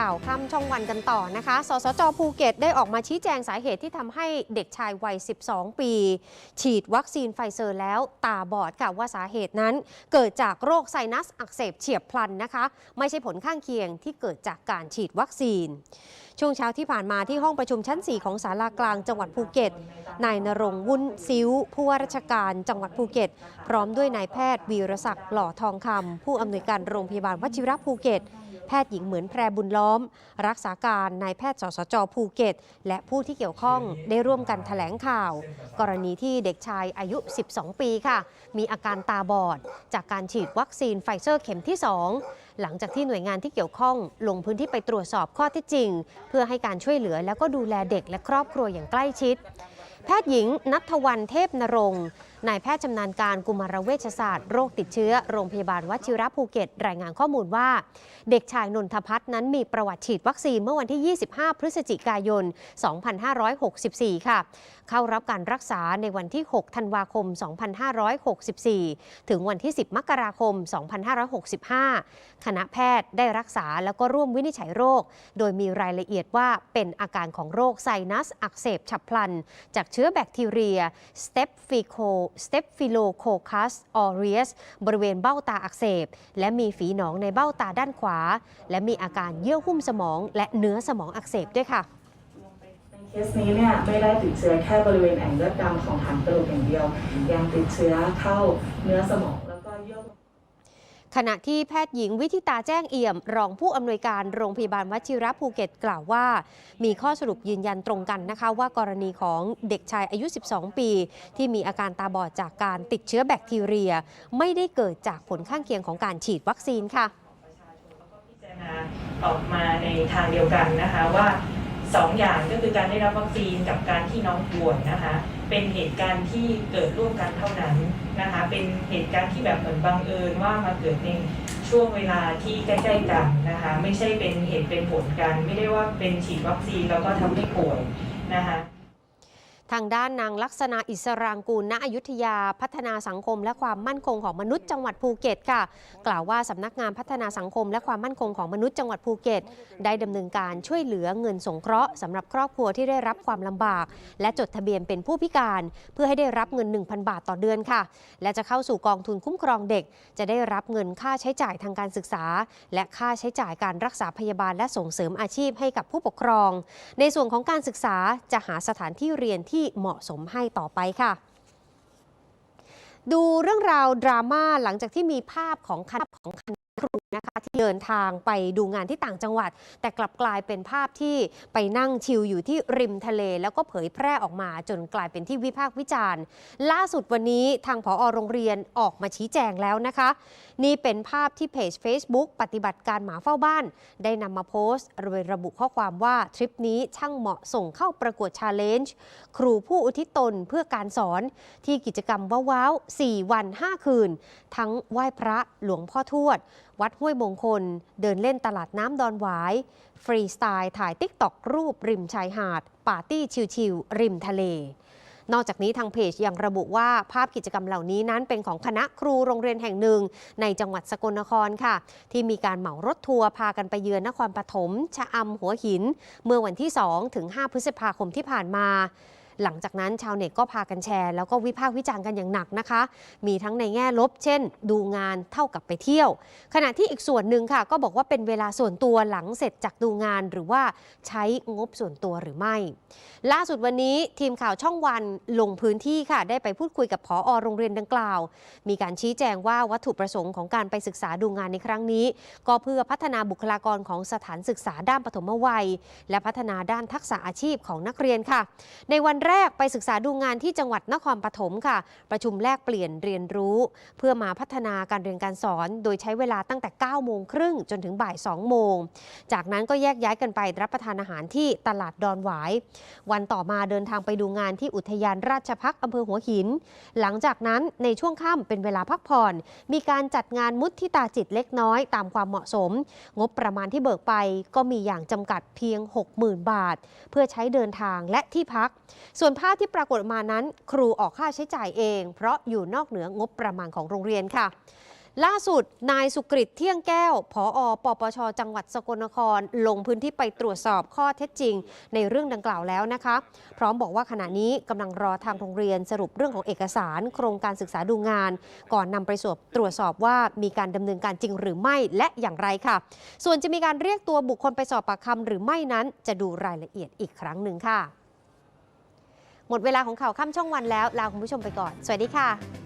ข่าวค่ำช่องวันกันต่อนะคะ สสจภูเก็ตได้ออกมาชี้แจงสาเหตุที่ทำให้เด็กชายวัย 12 ปี ฉีดวัคซีนไฟเซอร์แล้วตาบอดค่ะว่าสาเหตุนั้น เกิดจากโรคไซนัสอักเสบเฉียบพลันนะคะ ไม่ใช่ผลข้างเคียงที่เกิดจากการฉีดวัคซีน ช่วงเช้าที่ผ่านมาที่ห้องประชุมชั้น 4 ของศาลากลางจังหวัดภูเก็ต นายนรงวุ้นซิ้ว ผู้ว่าราชการจังหวัดภูเก็ต พร้อมด้วยนายแพทย์วีรศักดิ์หล่อทองคำผู้อำนวยการโรงพยาบาลวชิระภูเก็ต แพทย์หญิงเหมือนแพรบุญล้อม รักษาการนายแพทย์สสจภูเก็ต และผู้ที่เกี่ยวข้องได้ร่วมกันแถลงข่าว กรณีที่เด็กชายอายุ 12 ปีค่ะ มีอาการตาบอด จากการฉีดวัคซีนไฟเซอร์เข็มที่ 2 หลังจากที่หน่วยงานที่เกี่ยวข้อง ลงพื้นที่ไปตรวจสอบข้อเท็จจริง เพื่อให้การช่วยเหลือแล้วก็ดูแลเด็กและครอบครัวอย่างใกล้ชิด แพทย์หญิงนัทวันเทพนรงค์ นายแพทย์ชำนาญการกุมารเวชศาสตร์โรคติดเชื้อโรงพยาบาลวชิระภูเก็ต รายงานข้อมูลว่า เด็กชายนนทพัฒน์นั้นมีประวัติฉีดวัคซีนเมื่อวันที่ 25 พฤศจิกายน 2564 ค่ะ เข้ารับการรักษาในวันที่ 6 ธันวาคม 2564 ถึงวันที่ 10 มกราคม 2565 คณะแพทย์ได้รักษาแล้วก็ร่วมวินิจฉัยโรค โดยมีรายละเอียดว่าเป็นอาการของโรคไซนัสอักเสบฉับพลัน จากเชื้อแบคทีเรียสเตปฟิโคสเตปฟิโลโคคัสออเรียสบริเวณเบ้าตาอักเสบ และมีฝีหนองในเบ้าตาด้านขวา และมีอาการเยื่อหุ้มสมอง และเนื้อสมองอักเสบด้วยค่ะในเคสนี้เนี่ยไม่ได้ติดเชื้อแค่บริเวณแอ่งเลือดดำของฐานกระดูกอย่างเดียว ยังติดเชื้อเข้าเนื้อสมองแล้วก็เยื่อหุ้ม ขณะที่แพทย์หญิงวิทิตาแจ้งเอี่ยม รองผู้อำนวยการโรงพยาบาลวชิระภูเก็ตกล่าวว่า มีข้อสรุปยืนยันตรงกันนะคะ ว่ากรณีของเด็กชายอายุ 12 ปี ที่มีอาการตาบอดจากการติดเชื้อแบคทีเรีย ไม่ได้เกิดจากผลข้างเคียงของการฉีดวัคซีนค่ะพิจารณาออกมาในทางเดียวกันนะคะว่า สองอย่างก็คือการได้รับวัคซีนกับการที่น้องป่วยนะคะ เป็นเหตุการณ์ที่เกิดร่วมกันเท่านั้นนะคะ เป็นเหตุการณ์ที่แบบเหมือนบังเอิญว่ามาเกิดในช่วงเวลาที่ใกล้ๆกันนะคะ ไม่ใช่เป็นเหตุเป็นผลกัน ไม่ได้ว่าเป็นฉีดวัคซีนแล้วก็ทำให้ป่วยนะคะ ทางด้านนางลักษณะอิสรางกูลณอยุธยาพัฒนาสังคม และความมั่นคงของมนุษย์จังหวัดภูเก็ตค่ะ กล่าวว่าสำนักงานพัฒนาสังคม และความมั่นคงของมนุษย์จังหวัดภูเก็ต ได้ดำเนินการช่วยเหลือเงินสงเคราะห์สำหรับครอบครัวที่ได้รับความลำบาก และจดทะเบียนเป็นผู้พิการ เพื่อให้ได้รับเงิน 1,000 บาทต่อเดือนค่ะ และจะเข้าสู่กองทุนคุ้มครองเด็ก จะได้รับเงินค่าใช้จ่ายทางการศึกษา และค่าใช้จ่ายการรักษาพยาบาลและส่งเสริมอาชีพให้กับผู้ปกครอง ในส่วนของการศึกษาจะหาสถานที่เรียนที่เหมาะสมให้ต่อไปค่ะ ดูเรื่องราวดราม่าหลังจากที่มีภาพของคณะของคณะ ครูนะคะที่เดินทางไปดูงานที่ต่างจังหวัด แต่กลับกลายเป็นภาพที่ไปนั่งชิลอยู่ที่ริมทะเล แล้วก็เผยแพร่ออกมาจนกลายเป็นที่วิพากษ์วิจารณ์ ล่าสุดวันนี้ทางผอโรงเรียนออกมาชี้แจงแล้วนะคะ นี่เป็นภาพที่เพจ Facebook ปฏิบัติการหมาเฝ้าบ้าน ได้นำมาโพสต์โดยระบุข้อความว่าทริปนี้ช่างเหมาะส่งเข้าประกวดชาเลนจ์ครูผู้อุทิศตนเพื่อการสอนที่กิจกรรมว้าวๆ4วัน 5 คืน ทั้งไหว้พระหลวงพ่อทวด วัดห้วยมงคล เดินเล่นตลาดน้ำดอนหวาย ฟรีสไตล์ถ่ายติ๊กตอกรูปริมชายหาด ปาร์ตี้ชิลๆริมทะเล นอกจากนี้ทางเพจยังระบุว่าภาพกิจกรรมเหล่านี้นั้นเป็นของคณะครูโรงเรียนแห่งหนึ่ง ในจังหวัดสกลนครค่ะ ที่มีการเหมารถทัวร์พากันไปเยือนนครปฐมชะอำหัวหิน เมื่อวันที่ 2 ถึง 5 พฤษภาคมที่ผ่านมา หลังจากนั้นชาวเน็ตก็พากันแชร์ แล้วก็วิพากษ์วิจารณ์กันอย่างหนักนะคะ มีทั้งในแง่ลบ เช่น ดูงานเท่ากับไปเที่ยว ขณะที่อีกส่วนหนึ่งค่ะ ก็บอกว่าเป็นเวลาส่วนตัวหลังเสร็จจากดูงานหรือว่าใช้งบส่วนตัวหรือไม่ ล่าสุดวันนี้ทีมข่าวช่องวันลงพื้นที่ค่ะ ได้ไปพูดคุยกับผอโรงเรียนดังกล่าว มีการชี้แจงว่าวัตถุประสงค์ของการไปศึกษาดูงานในครั้งนี้ ก็เพื่อพัฒนาบุคลากรของสถานศึกษาด้านปฐมวัย และพัฒนาด้านทักษะอาชีพของนักเรียนค่ะ ในวันแรแรกไปศึกษาดูงานที่จังหวัดนครปฐมค่ะ ประชุมแลกเปลี่ยนเรียนรู้ เพื่อมาพัฒนาการเรียนการสอน โดยใช้เวลาตั้งแต่ 9 โมงครึ่งจนถึงบ่าย 2 โมง จากนั้นก็แยกย้ายกันไปรับประทานอาหารที่ตลาดดอนหวาย วันต่อมาเดินทางไปดูงานที่อุทยานราชพักอำเภอหัวหิน หลังจากนั้นในช่วงค่ำเป็นเวลาพักผ่อน มีการจัดงานมุทิตาจิตเล็กน้อย ตามความเหมาะสม งบประมาณที่เบิกไปก็มีอย่างจำกัดเพียง 60,000 บาท เพื่อใช้เดินทางและที่พักส่วนภาพที่ปรากฏมานั้น ครูออกค่าใช้จ่ายเอง เพราะอยู่นอกเหนืองบประมาณของโรงเรียนค่ะ ล่าสุด นายสุกริตเที่ยงแก้วผอปปช จังหวัดสกลนคร ลงพื้นที่ไปตรวจสอบข้อเท็จจริง ในเรื่องดังกล่าวแล้วนะคะ พร้อมบอกว่าขณะนี้กำลังรอทางโรงเรียนสรุปเรื่องของเอกสาร โครงการศึกษาดูงาน ก่อนนำไปสอบตรวจสอบว่ามีการดำเนินการจริงหรือไม่และอย่างไรค่ะ ส่วนจะมีการเรียกตัวบุคคลไปสอบปากคำหรือไม่นั้น จะดูรายละเอียดอีกครั้งหนึ่งค่ะ หมดเวลาของข่าวค่ำช่องวันแล้วลาคุณผู้ชมไปก่อน สวัสดีค่ะ